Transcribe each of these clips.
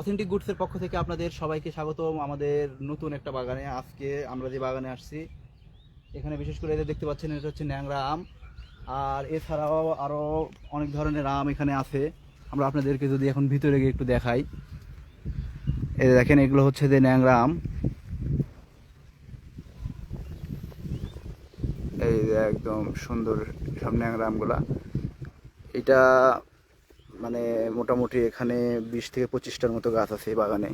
Authentic গুডসের পক্ষ থেকে আপনাদের সবাইকে স্বাগতম আমাদের নতুন একটা বাগানে। আজকে আমরা যে বাগানে আসছি, এখানে বিশেষ করে এটা দেখতে পাচ্ছেন, এটা হচ্ছে ন্যাংরা আম। আর এছাড়াও আরও অনেক ধরনের আম এখানে আছে। আমরা আপনাদেরকে যদি এখন ভিতরে গিয়ে একটু দেখাই। এই দেখেন, এগুলো হচ্ছে যে ন্যাংরা আম। এই একদম সুন্দর সব ন্যাংরা আমগুলা। এটা মানে মোটামুটি এখানে বিশ থেকে পঁচিশটার মতো গাছ আছে বাগানে।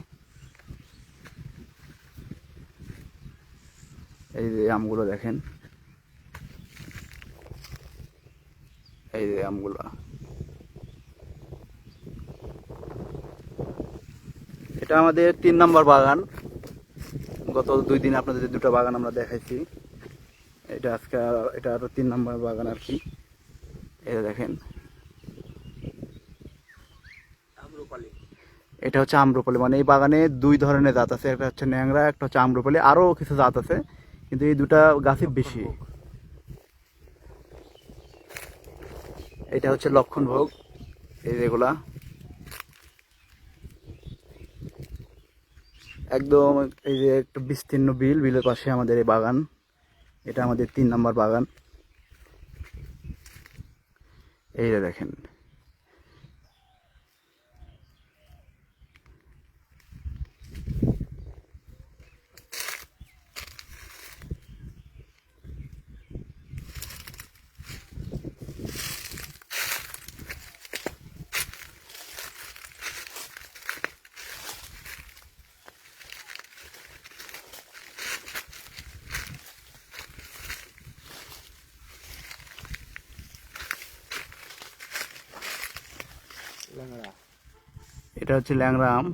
এই যে আমগুলো দেখেন। এই যে আমগুলো। এটা আমাদের তিন নম্বর বাগান। গত দুই দিন আপনাদের দুটো বাগান আমরা দেখাইছি। এটা আজকে এটা আরও তিন নম্বর বাগান আর কি। এটা দেখেন। এটা হচ্ছে আম্রপালি। মানে এই বাগানে দুই ধরনের জাত আছে, একটা হচ্ছে ন্যাংরা, একটা হচ্ছে আম্রপালি। আরও কিছু জাত আছে, কিন্তু এই দুটা গাছই বেশি। এটা হচ্ছে লক্ষণ ভোগ, এই যেগুলা একদম এই যে একটা বিস্তীর্ণ বিল, বিলের পাশে আমাদের এই বাগান। এটা আমাদের তিন নম্বর বাগান। এই দেখেন। এটা হচ্ছে ল্যাংড়া আম।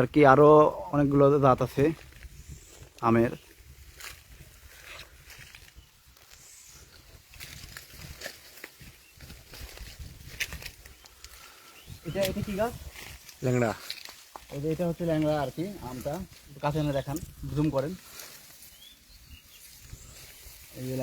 আর কি আরও অনেকগুলো জাত আছে। আমের। এটা এটা কি গাছ? ল্যাংড়া। এটা হচ্ছে ল্যাংড়া আর কি আমটা। কাছে এনে দেখান জুম করেন। এই যে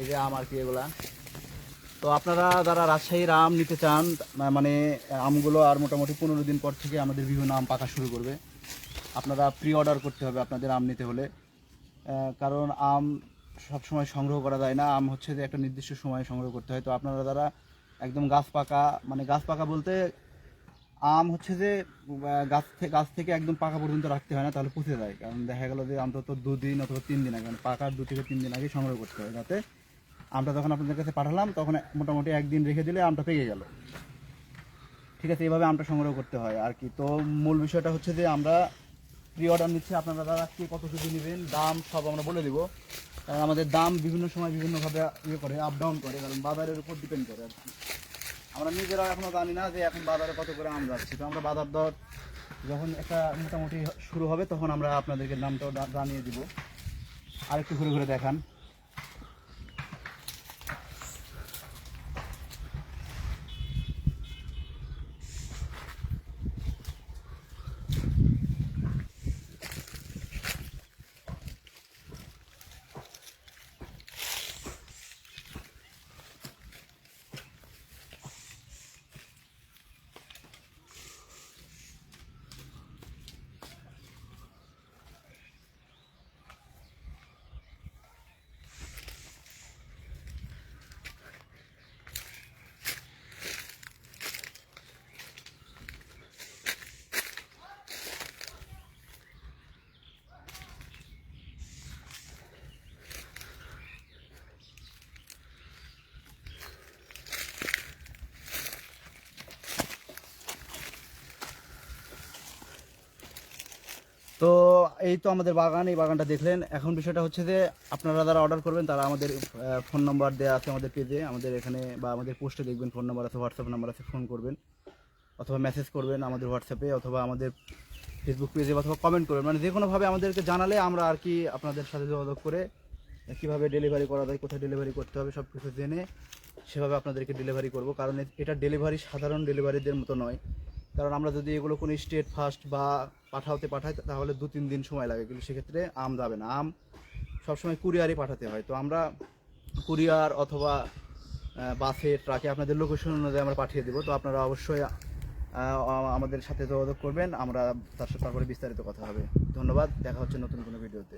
এই যে আম আর কি এগুলা। তো আপনারা যারা রাজশাহীর আম নিতে চান মানে আমগুলো আর মোটামুটি পনেরো দিন পর থেকে আমাদের বিভিন্ন আম পাকা শুরু করবে। আপনারা প্রি অর্ডার করতে হবে আপনাদের আম নিতে হলে। কারণ আম সব সময় সংগ্রহ করা যায় না। আম হচ্ছে যে একটা নির্দিষ্ট সময়ে সংগ্রহ করতে হয়। তো আপনারা যারা একদম গাছ পাকা মানে গাছ পাকা বলতে আম হচ্ছে যে গাছ থেকে গাছ থেকে একদম পাকা পর্যন্ত রাখতে হয় না, তাহলে পচে যায়। কারণ দেখা গেল যে অন্তত দুদিন অথবা তিন দিন আগে মানে পাকার দু থেকে তিন দিন আগে সংগ্রহ করতে হয়। যাতে আমটা যখন আপনাদের কাছে পাঠালাম, তখন মোটামুটি একদিন রেখে দিলে আমটা পেকে গেল। ঠিক আছে, এইভাবে আমটা সংগ্রহ করতে হয় আর কি। তো মূল বিষয়টা হচ্ছে যে আমরা প্রি অর্ডার নিচ্ছে আপনারা দাদা কে কত কেজি নেবেন, দাম সব আমরা বলে দেবো। কারণ আমাদের দাম বিভিন্ন সময় বিভিন্নভাবে ইয়ে করে আপ ডাউন করে, কারণ বাজারের উপর ডিপেন্ড করে আর কি। আমরা নিজেরা এখনও জানি না যে এখন বাজারে কত করে আম যাচ্ছে। তো আমরা বাজার দর যখন একটা মোটামুটি শুরু হবে, তখন আমরা আপনাদেরকে দামটাও জানিয়ে দিব। আর একটু ঘুরে ঘুরে দেখান। তো এই তো আমাদের বাগান, এই বাগানটা দেখলেন। এখন বিষয়টা হচ্ছে যে, আপনারা যারা অর্ডার করবেন, তারা আমাদের ফোন নাম্বার দেওয়া আছে আমাদের পেজে আমাদের এখানে বা আমাদের পোস্টে দেখবেন ফোন নাম্বার আছে হোয়াটসঅ্যাপ নাম্বার আছে ফোন করবেন। অথবা মেসেজ করবেন আমাদের হোয়াটসঅ্যাপে অথবা আমাদের ফেসবুক পেজে অথবা কমেন্ট করবেন। মানে যে কোনোভাবে আমাদেরকে জানালে আমরা আর কি আপনাদের সাথে যোগাযোগ করে, কীভাবে ডেলিভারি করা যায়, কোথায় ডেলিভারি করতে হবে সব কিছু জেনে সেভাবে আপনাদেরকে ডেলিভারি করব। কারণ এটা ডেলিভারি সাধারণ ডেলিভারিদের মতো নয়। কারণ আমরা যদি এগুলো কোনো স্টেট ফার্স্ট বা পাঠাতে পাঠাই, তাহলে দু তিন দিন সময় লাগে। কিন্তু সেক্ষেত্রে আম যাবে না। আম সবসময় কুরিয়ারই পাঠাতে হয়। তো আমরা কুরিয়ার অথবা বাসে ট্রাকে আপনাদের লোকেশন অনুযায়ী আমরা পাঠিয়ে দেবো। তো আপনারা অবশ্যই আমাদের সাথে যোগাযোগ করবেন। আমরা তার সাথে তারপরে বিস্তারিত কথা হবে। ধন্যবাদ। দেখা হচ্ছে নতুন কোনো ভিডিওতে।